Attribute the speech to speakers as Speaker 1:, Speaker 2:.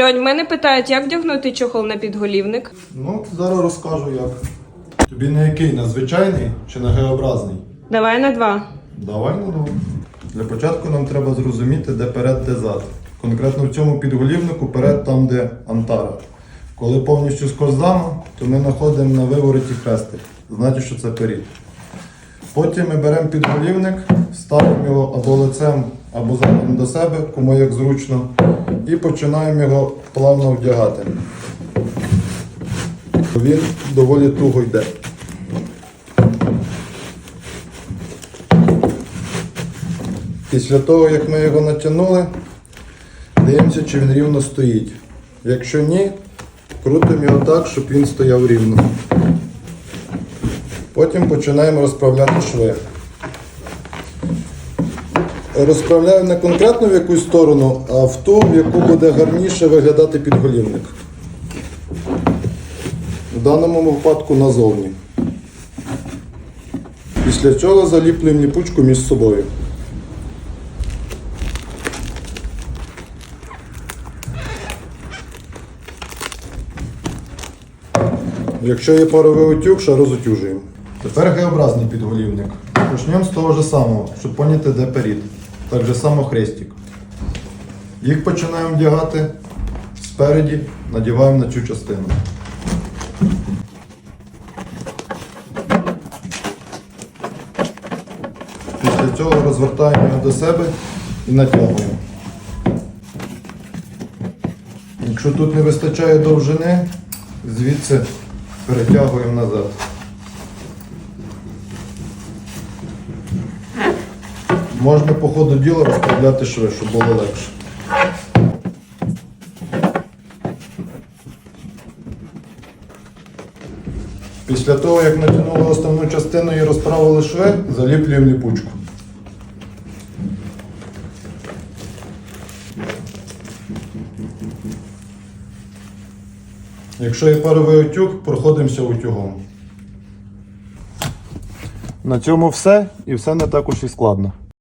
Speaker 1: Льонь, мене питають, як вдягнути чохол на підголівник.
Speaker 2: Ну, зараз розкажу як. Тобі на який? На звичайний чи на Г-образний?
Speaker 1: Давай на два.
Speaker 2: Давай на два. Для початку нам треба зрозуміти, де перед, де зад. Конкретно в цьому підголівнику перед там, де антара. Коли повністю скользамо, то ми знаходимо на вивороті хрестик. Значить, що це перід. Потім ми беремо підголівник, ставимо його або лицем, або задом до себе, кому як зручно, і починаємо його плавно вдягати. Він доволі туго йде. Після того, як ми його натягнули, дивимося, чи він рівно стоїть. Якщо ні, крутимо його так, щоб він стояв рівно. Потім починаємо розправляти шви. Розправляю не конкретно в якусь сторону, а в ту, в яку буде гарніше виглядати підголівник. В даному випадку назовні. Після цього заліплюємо ліпучку між собою. Якщо є паровий утюг, ще розутюжуємо. Тепер Г-образний підголівник. Почнемо з того ж самого, щоб поняти, де перід. Так же само хрестик. Їх починаємо вдягати спереді, надіваємо на цю частину. Після цього розвертаємо його до себе і натягуємо. Якщо тут не вистачає довжини, звідси перетягуємо назад. Можна по ходу діла розправляти шви, щоб було легше. Після того, як натягнули основну частину і розправили шви, заліплюємо ліпучку. Якщо є паровий утюг, проходимося утюгом. На цьому все і все не так уж і складно.